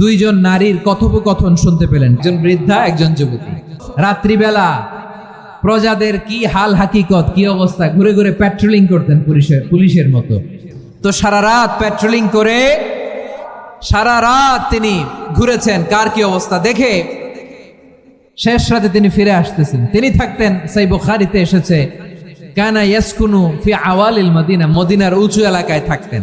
দুইজন নারীর কথোপকথন শুনতে পেলেন। একজন বৃদ্ধা, একজন যুবতী। রাত্রিবেলা প্রজাদের কি হাল হাকিকত, কি অবস্থা? ঘুরে ঘুরে প্যাট্রোলিং করতেন পুলিশের পুলিশের মতো। তো সারা রাত প্যাট্রোলিং করে সারা রাত তিনি ঘুরেছেন, কার কি অবস্থা দেখে শেষ রাতে তিনি ফিরে আসতেছেন। তিনি থাকতেন, সেই বুখারিতে এসেছে, কানা ইয়াসকুনু ফি আওয়ালিল মদিনা মদিনার উঁচু এলাকায় থাকতেন।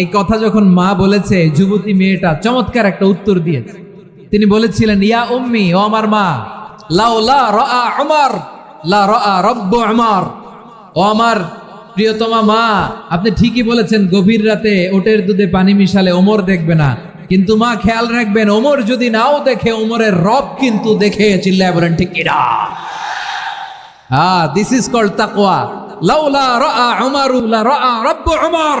এই কথা যখন মা বলেছে, যুবতী মেয়েটা চমৎকার একটা উত্তর দিয়েছে তিনি বলেছিলেন, ইয়া উম্মি, ও আমার মা, লাউ লা রাআ উমর, লা রাআ রব্বু উমর। ও আমার প্রিয়তমা মা, আপনি ঠিকই বলেছেন, গভীর রাতে ওটের দুধে পানি মিশালে ওমর দেখবে না। কিন্তু মা, খেয়াল রাখবেন, ওমর যদি নাও দেখে, ওমরের রব কিন্তু দেখে চিল্লায় বলেন, ঠিক কিনা হ্যাঁ দিস ইজ কল্ড তাকওয়া। লাউলা রাআ উমারু, লা রাআ রব্বু উমর।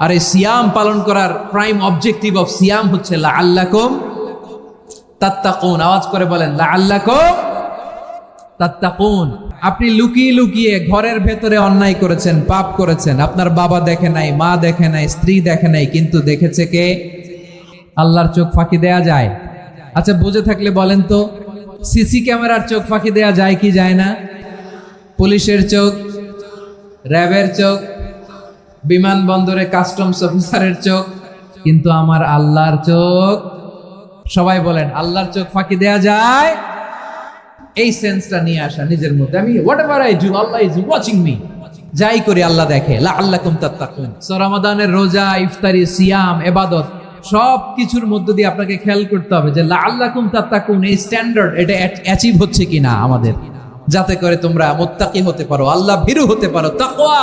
আর এই সিয়াম পালন করার প্রাইম অবজেক্টিভ অফ সিয়াম হচ্ছে লা আল্লাকুম তাত্তাকুন। আওয়াজ করে বলেন লা আল্লাকুম তাত্তাকুন। আপনি লুকিয়ে লুকিয়ে ঘরের ভেতরে অন্যায় করেছেন, পাপ করেছেন। আপনার বাবা দেখে নাই, মা দেখে নাই, স্ত্রী দেখে নাই, কিন্তু দেখেছে কে? আল্লাহর চোখ ফাঁকি দেয়া যায়। আচ্ছা বুঝে থাকলে বলেন তো, সিসি ক্যামেরার চোখ ফাঁকি দেয়া যায় কি যায় না? পুলিশের চোখ, র্যাবের চোখ বিমানবন্দরে কাস্টমস অফিসারের চোখ, কিন্তু আমার আল্লাহর চোখ, সবাই বলেন, আল্লাহর চোখ ফাঁকি দেয়া যায়? এই সেন্সটা নিয়ে আসা নিজের মধ্যে। আমি whatever I do Allah is watching me যাই করি, আল্লাহ দেখে। লা আল্লাহ তাত্তাকুন। সো রমাদানের রোজা, ইফতারি, সিয়াম, এবাদত সব কিছুর মধ্য দিয়ে আপনাকে খেয়াল করতে হবে যে লা আল্লাহ তাত্তাকুন এই স্ট্যান্ডার্ড এটা অ্যাচিভ হচ্ছে কিনা আমাদের। যাতে করে তোমরা মুত্তাকি হতে পারো, আল্লাহ ভীরু হতে পারো, তাকওয়া।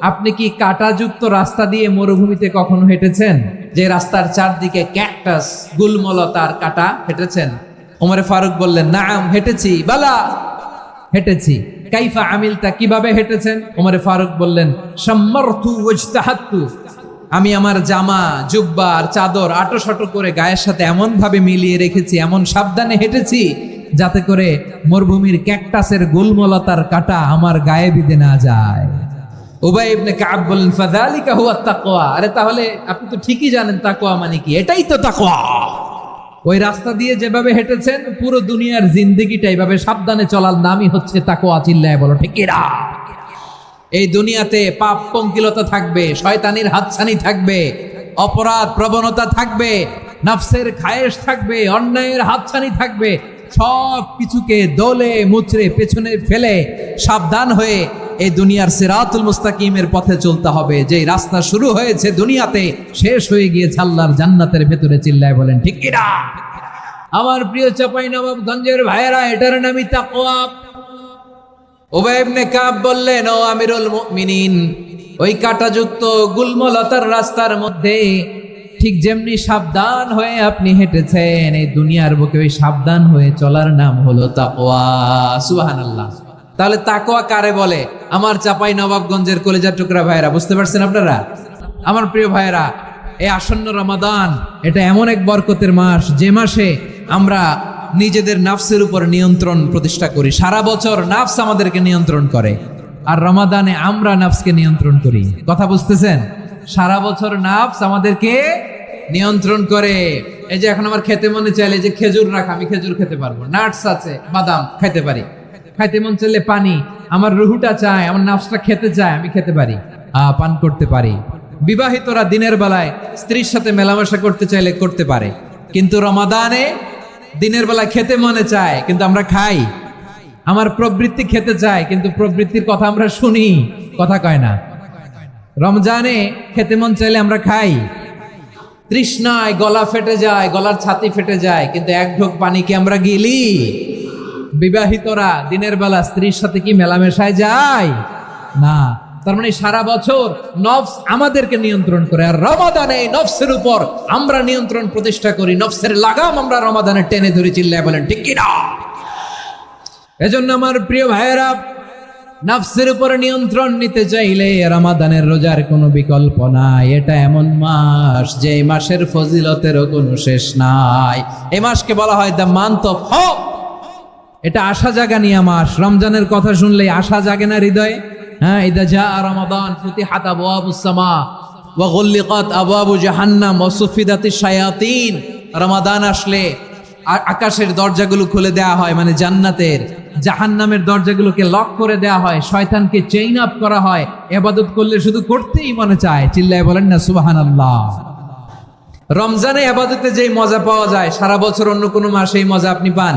আপনি কি কাটাযুক্ত রাস্তা দিয়ে মরুভূমিতে কখনো হেঁটেছেন? যে রাস্তার চারদিকে ক্যাকটাস গুলমলতার কাটা হেঁটেছেন? ওমরে ফারুক বললেন, নাম, হেঁটেছি, বালা! হেঁটেছি। কাইফা আমিলতা, কীভাবে হেঁটেছেন? ওমরে ফারুক বললেন সম্মর্থু ওজতাহাত্তু আমি আমার জামা, জুব্বা আর চাদর আটো করে গায়ের সাথে এমন ভাবে মিলিয়ে রেখেছি, এমন সাবধানে হেঁটেছি, যাতে করে মরুভূমির ক্যাকটাসের গুলমলতার কাটা আমার গায়ে বিধে না যায়। উবাই ইবনে কাব বললেন, ফাযালিকা হুয়া তাকওয়া। আরে তাহলে আপনি তো ঠিকই জানেন তাকওয়া মানে কি। এটাই তো তাকওয়া। ওই রাস্তা দিয়ে যেভাবে হেঁটেছেন, পুরো দুনিয়ার জিন্দেগিটা এইভাবে সাবধানে চলার নামই হচ্ছে তাকওয়া, চিল্লায় বলো, ঠিক এই দুনিয়াতে পাপ পঙ্কিলতা থাকবে, শয়তানির হাতছানি থাকবে, অপরাধ প্রবণতা থাকবে, নাফসের খায়েশ থাকবে, অন্যায়ের হাতছানি থাকবে সব কিছুকে দোলে, মুচড়ে, পেছনে ফেলে সাবধান হয়ে এই দুনিয়ার সিরাতুল মুস্তাকিমের পথে চলতে হবে। যে রাস্তা শুরু হয়েছে দুনিয়াতে, শেষ হয়ে গিয়ে আল্লাহর জান্নাতের ভেতরে চিল্লায় বলেন, ঠিক কিনা? আমার প্রিয় চাপাই নবাবগঞ্জের ভাইয়েরা, এটার নামই তাকওয়া। ওবাই ইবনে কাব বললেন, ও আমিরুল মুমিনিন, ওই কাঁটাযুক্ত গুলমলতার রাস্তার মধ্যে ঠিক যেমনি সাবধান হয়ে আপনি হেঁটেছেন, এই দুনিয়ার বুকে ওই সাবধান হয়ে চলার নাম হলো তাকওয়া। সুবহানাল্লাহ। তাহলে তাকোয়া কারে বলে? আমার চাপাই নবাবগঞ্জের কলেজার টুকরা ভাইয়েরা, বুঝতে পারছেন আপনারা? আমার প্রিয় ভাইয়েরা এই আসন্ন রমাদান, এটা এমন এক বরকতের মাস, যে মাসে আমরা নিজেদের নাফসের উপর নিয়ন্ত্রণ প্রতিষ্ঠা করি। সারা বছর নাফস আমাদেরকে নিয়ন্ত্রণ করে। আর রমাদানে আমরা নাফসকে নিয়ন্ত্রণ করি। কথা বুঝতেছেন? সারা বছর নাফস আমাদেরকে নিয়ন্ত্রণ করে। এই যে এখন আমার খেতে মনে চাইলে যে খেজুর রাখা, আমি খেজুর খেতে পারব। নাটস আছে, বাদাম, খাইতে পারি। খাইতে মন চাইলে পানি। আমার রুহুটা চায়, আমার নাফসটা খেতে চায়, আমি খেতে পারি। পান করতে পারি। বিবাহিতরা দিনের বেলায় স্ত্রীর সাথে মেলামেশা করতে চাইলে করতে পারে। কিন্তু রমাদানে দিনের বেলায় খেতে মনে চায়, কিন্তু আমরা খাই। আমার প্রবৃত্তি খেতে চায়, কিন্তু প্রবৃত্তির কথা আমরা শুনি, কথা কয় না। রমজানে খেতে মন চাইলে আমরা খাই। তৃষ্ণায় গলা ফেটে যায়, গলার ছাতি ফেটে যায়, কিন্তু এক ঢোক পানি কি আমরা গিলি। বিবাহিতরা দিনের বেলা স্ত্রীর সাথে কি মেলামেশায় যায়? না। তার মানে সারা বছর নফস আমাদেরকে নিয়ন্ত্রণ করে, আর রমাদানে এই নফসের উপর আমরা নিয়ন্ত্রণ প্রতিষ্ঠা করি। নফসের লাগাম আমরা রমাদানে টেনে ধরে চিল্লায় বলেন, ঠিক কিনা? এজন্য আমার প্রিয় ভাইয়েরা, নফসের উপর নিয়ন্ত্রণ নিতে চাইলে রমাদানের রোজার কোনো বিকল্প নাই। এটা এমন মাস যে মাসের ফজিলতেরও কোনো শেষ নাই। এই মাসকে বলা হয় দ্য মান্থ অফ হোপ। এটা আশা জাগানিয়া মাস রমজানের কথা শুনলে আশা জাগে না হৃদয়ে? হ্যাঁ ইদা যা রমাদান ফুতিহাত আবওয়াবুস সামা ওয়া গুল্লিকাত আবওয়াবু জাহান্নাম ওয়া সুফিদাতিশ শায়াতিন। রমাদান আসলে আকাশের দরজাগুলো খুলে দেয়া হয় মানে জান্নাতের। জাহান্নামের দরজাগুলোকে লক করে দেয়া হয়, শয়তানকে চেইন আপ করা হয়। এবাদত করলে শুধু করতেই মনে চায়, চিল্লায় বলেন না, সুবহানাল্লাহ। রমজানে আবাদতে যেই মজা পাওয়া যায়, সারা বছর অন্য কোনো মাসে এই মজা আপনি পান।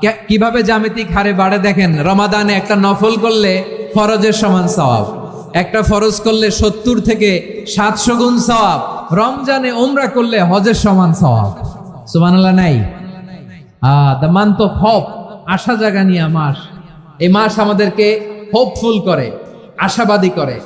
কে- কীভাবে জ্যামিতিক হারে বাড়ে দেখেন? রমাদানে একটা নফল করলে ফরজের সমান সওয়াব। একটা ফরজ করলে সত্তর থেকে সাতশো গুণ সওয়াব। রমজানে ওমরা করলে হজের সমান সওয়াব। সুবহানাল্লাহ, নাই? দ্য মান্থ অফ হোপ আশা জাগানিয়া মাস। এই মাস আমাদেরকে হোপফুল করে, আশাবাদী করে।